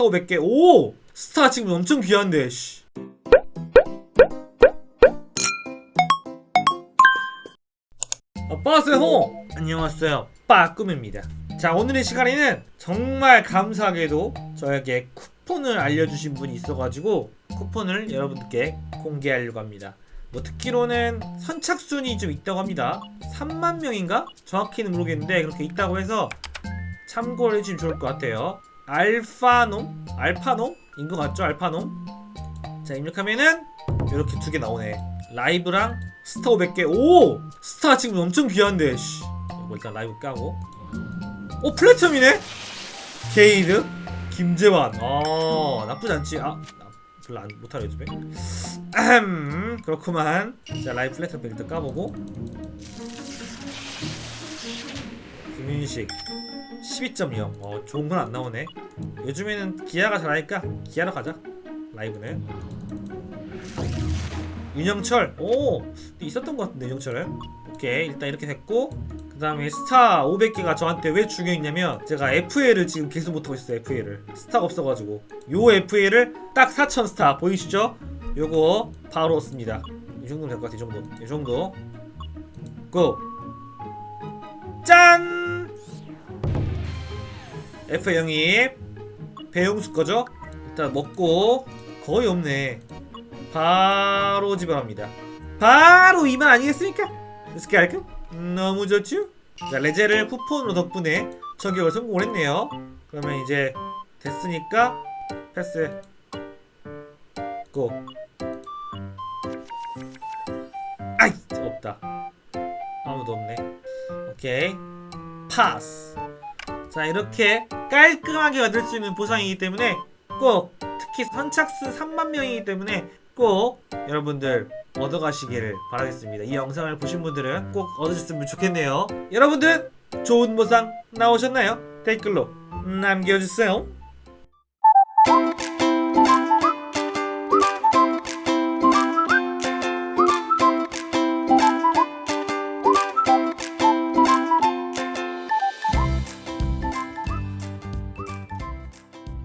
스타 500개. 오! 스타 지금 엄청 귀한데. 씨. 아빠세요. 안녕하세요. 빠꿈입니다. 자 오늘의 시간에는 정말 감사하게도 저에게 쿠폰을 알려주신 분이 있어가지고 쿠폰을 여러분들께 공개하려고 합니다. 뭐 듣기로는 선착순이 좀 있다고 합니다. 3만 명인가? 정확히는 모르겠는데 그렇게 있다고 해서 참고를 해주시면 좋을 것 같아요. 알파놈? 알파놈 인 것 같죠? 알파놈? 자 입력하면은 이렇게 두 개 나오네. 라이브랑 스타 500개. 오! 스타 지금 엄청 귀한데. 씨. 이거 일단 라이브 까고. 오 플래티넘이네? 게이드? 김재환. 어 나쁘지 않지. 아나 별로 안 못하네 요즘에. 아흠 그렇구만. 자 라이브 플래티넘 일단 까보고. 김윤식 12.0. 어 좋은 건 안 나오네. 요즘에는 기아가 잘하니까 기아로 가자. 라이브는. 윤영철. 오 있었던 것 같은데 윤영철은. 오케이 일단 이렇게 됐고 그 다음에 스타 500개가 저한테 왜 중요했냐면 제가 FA를 지금 계속 못하고 있어요 FA를 스타가 없어가지고 요 FA를 딱4000 스타 보이시죠? 요거 바로 씁니다 이 정도면 될 것 같아 이 정도 이 정도 고! 짠! FA 영입 배용수 거죠? 일단 먹고 거의 없네. 바로 집에 갑니다. 바로 이만 아니겠습니까? 스카이크 너무 좋죠? 자 레제를 쿠폰으로 덕분에 저격을 성공을 했네요. 그러면 이제 됐으니까 패스. 고. 아이 없다. 아무도 없네. 오케이. 파스 자 이렇게 깔끔하게 얻을 수 있는 보상이기 때문에 꼭 특히 선착수 3만 명이기 때문에 꼭 여러분들 얻어가시기를 바라겠습니다. 이 영상을 보신 분들은 꼭 얻으셨으면 좋겠네요. 여러분들 좋은 보상 나오셨나요? 댓글로 남겨주세요.